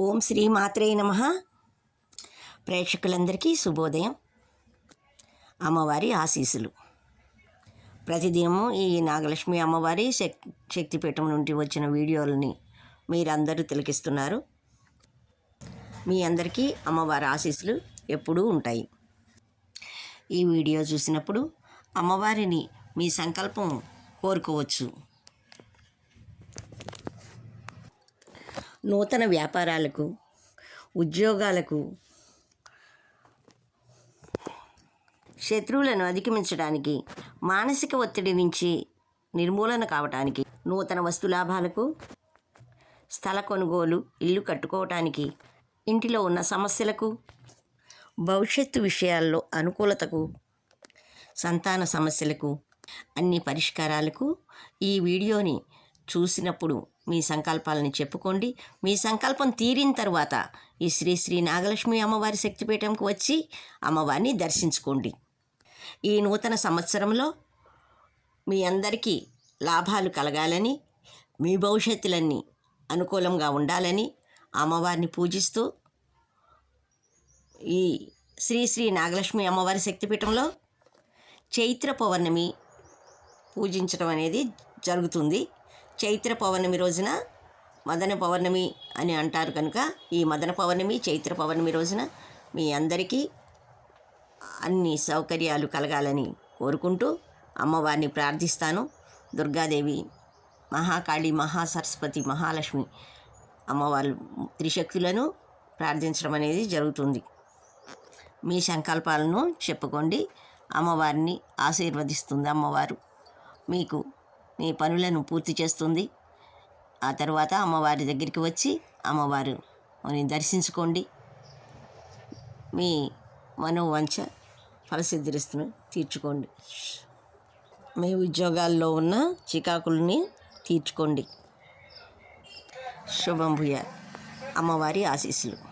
ఓం శ్రీ మాత్రే నమ. ప్రేక్షకులందరికీ శుభోదయం. అమ్మవారి ఆశీస్సులు. ప్రతిదినము ఈ నాగలక్ష్మి అమ్మవారి శక్ శక్తిపీఠం నుండి వచ్చిన వీడియోలని మీరందరూ తిలకిస్తున్నారు. మీ అందరికీ అమ్మవారి ఆశీస్సులు ఎప్పుడూ ఉంటాయి. ఈ వీడియో చూసినప్పుడు అమ్మవారిని మీ సంకల్పం కోరుకోవచ్చు. నూతన వ్యాపారాలకు ఉద్యోగాలకు శత్రువులను అధిగమించడానికి మానసిక ఒత్తిడి నుంచి నిర్మూలన కావటానికి నూతన వస్తు లాభాలకు స్థల కొనుగోలు ఇల్లు కట్టుకోవటానికి ఇంటిలో ఉన్న సమస్యలకు భవిష్యత్తు విషయాల్లో అనుకూలతకు సంతాన సమస్యలకు అన్ని పరిష్కారాలకు ఈ వీడియోని చూసినప్పుడు మీ సంకల్పాలని చెప్పుకోండి. మీ సంకల్పం తీరిన తర్వాత ఈ శ్రీ శ్రీ నాగలక్ష్మి అమ్మవారి శక్తిపీఠంకు వచ్చి అమ్మవారిని దర్శించుకోండి. ఈ నూతన సంవత్సరంలో మీ అందరికీ లాభాలు కలగాలని మీ భవిష్యత్తులన్నీ అనుకూలంగా ఉండాలని అమ్మవారిని పూజిస్తూ ఈ శ్రీ శ్రీ నాగలక్ష్మి అమ్మవారి శక్తిపీఠంలో చైత్ర పౌర్ణమి పూజించడం అనేది జరుగుతుంది. చైత్ర పౌర్ణమి రోజున మదన పౌర్ణమి అని అంటారు కనుక ఈ మదన పౌర్ణమి చైత్ర పౌర్ణమి రోజున మీ అందరికీ అన్ని సౌకర్యాలు కలగాలని కోరుకుంటూ అమ్మవారిని ప్రార్థిస్తాను. దుర్గాదేవి మహాకాళి మహాసరస్వతి మహాలక్ష్మి అమ్మవారు త్రిశక్తులను ప్రార్థించడం అనేది జరుగుతుంది. మీ సంకల్పాలను చెప్పుకోండి. అమ్మవారిని ఆశీర్వదిస్తుంది అమ్మవారు. మీకు మీ పనులను పూర్తి చేస్తుంది. ఆ తర్వాత అమ్మవారి దగ్గరికి వచ్చి అమ్మవారు దర్శించుకోండి. మీ మనోవంచ ఫలసిద్ధిస్తును తీర్చుకోండి. మీ ఉద్యోగాల్లో ఉన్న చికాకుల్ని తీర్చుకోండి. శుభం భూయ. అమ్మవారి ఆశీస్సులు.